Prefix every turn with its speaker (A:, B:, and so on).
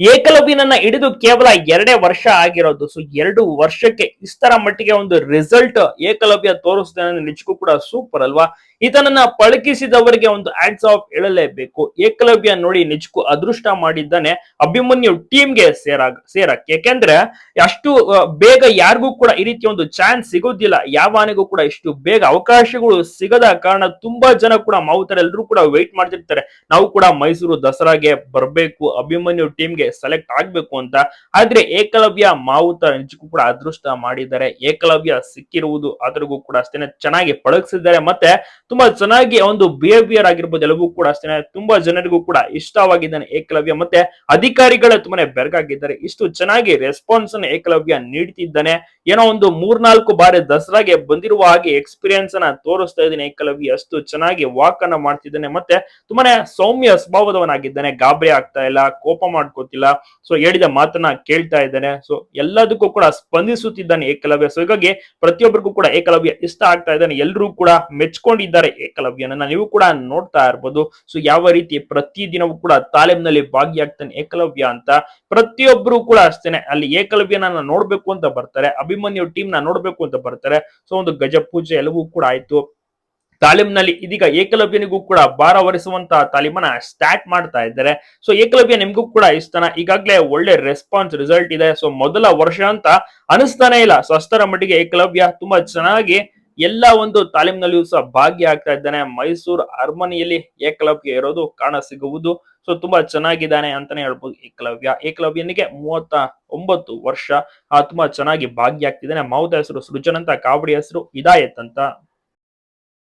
A: ಏಕಲವ್ಯನನ್ನ ಹಿಡಿದು ಕೇವಲ ಎರಡೇ ವರ್ಷ ಆಗಿರೋದು. ಸೊ ಎರಡು ವರ್ಷಕ್ಕೆ ಇಷ್ಟರ ಮಟ್ಟಿಗೆ ಒಂದು ರಿಸಲ್ಟ್ ಏಕಲವ್ಯ ತೋರಿಸ್ತೇನೆ ನಿಜಕ್ಕೂ ಕೂಡ ಸೂಪರ್ ಅಲ್ವಾ? ಈತನನ್ನ ಪಳಕಿಸಿದವರಿಗೆ ಒಂದು ಆಡ್ಸ್ ಆಫ್ ಹೇಳಲೇಬೇಕು. ಏಕಲವ್ಯ ನೋಡಿ ನಿಜಕ್ಕೂ ಅದೃಷ್ಟ ಮಾಡಿದ್ದಾನೆ. ಅಭಿಮನ್ಯು ಟೀಮ್ಗೆ ಸೇರಾಗ, ಸೇರಕ್ಕೆ. ಯಾಕೆಂದ್ರೆ, ಅಷ್ಟು ಬೇಗ ಯಾರಿಗೂ ಕೂಡ ಈ ರೀತಿಯ ಒಂದು ಚಾನ್ಸ್ ಸಿಗೋದಿಲ್ಲ. ಯಾವನಿಗೂ ಕೂಡ ಇಷ್ಟು ಬೇಗ ಅವಕಾಶಗಳು ಸಿಗದ ಕಾರಣ ತುಂಬಾ ಜನ ಕೂಡ ಮಾವುತರ ಎಲ್ಲರೂ ಕೂಡ ವೆಯ್ಟ್ ಮಾಡ್ತಿರ್ತಾರೆ. ನಾವು ಕೂಡ ಮೈಸೂರು ದಸರಾಗೆ ಬರ್ಬೇಕು. ಅಭಿಮನ್ಯು ಟೀಮ್ಗೆ ಸೆಲೆಕ್ಟ್ ಆಗ್ಬೇಕು ಅಂತ. ಆದ್ರೆ ಏಕಲವ್ಯ ಮಾವುತ ನಿಜಕ್ಕೂ ಕೂಡ ಅದೃಷ್ಟ ಮಾಡಿದ್ದಾರೆ. ಏಕಲವ್ಯ ಸಿಕ್ಕಿರುವುದು ಅದ್ರಿಗೂ ಕೂಡ ಅಷ್ಟೇನೆ ಚೆನ್ನಾಗಿ ಪಳಗಿಸಿದ್ದಾರೆ. ಮತ್ತೆ ತುಂಬಾ ಚೆನ್ನಾಗಿ ಒಂದು ಬಿಹೇವಿಯರ್ ಆಗಿರ್ಬೋದು ಎಲ್ಲವೂ ಕೂಡ ಅಷ್ಟೇನೆ ತುಂಬಾ ಜನರಿಗೂ ಕೂಡ ಇಷ್ಟವಾಗಿದ್ದಾನೆ ಏಕಲವ್ಯ. ಮತ್ತೆ ಅಧಿಕಾರಿಗಳೇ ತುಂಬಾನೇ ಬೆರಗಾಗಿದ್ದಾರೆ. ಇಷ್ಟು ಚೆನ್ನಾಗಿ ರೆಸ್ಪಾನ್ಸ್ ಅನ್ನು ಏಕಲವ್ಯ ನೀಡ್ತಿದ್ದಾನೆ. ಏನೋ ಒಂದು ಮೂರ್ನಾಲ್ಕು ಬಾರಿ ದಸರಾಗೆ ಬಂದಿರುವ ಹಾಗೆ ಎಕ್ಸ್ಪೀರಿಯನ್ಸ್ ಅನ್ನ ತೋರಿಸ್ತಾ ಇದ್ದಾನೆ ಏಕಲವ್ಯ. ಅಷ್ಟು ಚೆನ್ನಾಗಿ ವಾಕ್ ಅನ್ನ ಮಾಡ್ತಿದ್ದಾನೆ. ಮತ್ತೆ ತುಂಬಾನೇ ಸೌಮ್ಯ ಸ್ವಭಾವದವನಾಗಿದ್ದಾನೆ. ಗಾಬರಿ ಆಗ್ತಾ ಇಲ್ಲ, ಕೋಪ ಮಾಡ್ಕೋತಿಲ್ಲ ಸೊ ಹೇಳಿದ ಮಾತನ್ನ ಕೇಳ್ತಾ ಇದ್ದಾನೆ. ಸೊ ಎಲ್ಲದಕ್ಕೂ ಕೂಡ ಸ್ಪಂದಿಸುತ್ತಿದ್ದಾನೆ ಏಕಲವ್ಯ. ಸೊ ಹೀಗಾಗಿ ಪ್ರತಿಯೊಬ್ಬರಿಗೂ ಕೂಡ ಏಕಲವ್ಯ ಇಷ್ಟ ಆಗ್ತಾ ಇದ್ದಾನೆ. ಎಲ್ಲರೂ ಕೂಡ ಮೆಚ್ಕೊಂಡಿದ್ದಾರೆ ಏಕಲವ್ಯನನ್ನ. ನೀವು ಕೂಡ ನೋಡ್ತಾ ಇರ್ಬೋದು. ಸೊ ಯಾವ ರೀತಿ ಪ್ರತಿದಿನವೂ ಕೂಡ ತಾಲೀಮ್ನಲ್ಲಿ ಭಾಗಿಯಾಗ್ತಾನೆ ಏಕಲವ್ಯ ಅಂತ. ಪ್ರತಿಯೊಬ್ಬರು ಕೂಡ ಅಷ್ಟೇನೆ. ಅಲ್ಲಿ ಏಕಲವ್ಯನನ್ನ ನೋಡ್ಬೇಕು ಅಂತ ಬರ್ತಾರೆ. ಅಭಿಮನ್ಯು ಟೀಮ್ನ ನೋಡ್ಬೇಕು ಅಂತ ಬರ್ತಾರೆ. ಸೊ ಒಂದು ಗಜ ಪೂಜೆ ಎಲ್ಲವೂ ಕೂಡ ಆಯ್ತು. ತಾಲೀಮ್ನಲ್ಲಿ ಇದೀಗ ಏಕಲವ್ಯನಿಗೂ ಕೂಡ ಭಾರ ಹೊರಿಸುವಂತಹ ತಾಲೀಮನ್ನ ಸ್ಟಾರ್ಟ್ ಮಾಡ್ತಾ ಇದ್ದಾರೆ. ಸೊ ಏಕಲವ್ಯ ನಿಮ್ಗೂ ಕೂಡ ಇಷ್ಟನ ಈಗಾಗಲೇ ಒಳ್ಳೆ ರೆಸ್ಪಾನ್ಸ್ ರಿಸಲ್ಟ್ ಇದೆ. ಸೊ ಮೊದಲ ವರ್ಷ ಅಂತ ಅನಿಸ್ತಾನೆ ಇಲ್ಲ. ಸೊ ಅಷ್ಟರ ಮಟ್ಟಿಗೆ ಏಕಲವ್ಯ ತುಂಬಾ ಚೆನ್ನಾಗಿ ಎಲ್ಲ ಒಂದು ತಾಲೀಮ್ನಲ್ಲಿಯೂ ಸಹ ಭಾಗಿಯಾಗ್ತಾ ಇದ್ದಾನೆ. ಮೈಸೂರು ಅರಮನೆಯಲ್ಲಿ ಏಕಲವ್ಯ ಇರೋದು ಕಾಣ ಸಿಗುವುದು. ಸೊ ತುಂಬಾ ಚೆನ್ನಾಗಿದ್ದಾನೆ ಅಂತಾನೆ ಹೇಳ್ಬೋದು ಏಕಲವ್ಯ. ಏಕಲವ್ಯನಿಗೆ ಮೂವತ್ತ ಒಂಬತ್ತು ವರ್ಷ ತುಂಬಾ ಚೆನ್ನಾಗಿ ಭಾಗಿಯಾಗ್ತಿದ್ದಾನೆ ಮೌದ ಹೆಸರು ಸೃಜನ್ ಅಂತ, ಕಾವಡಿ ಹೆಸರು ಇದಾಯತ್ ಅಂತ.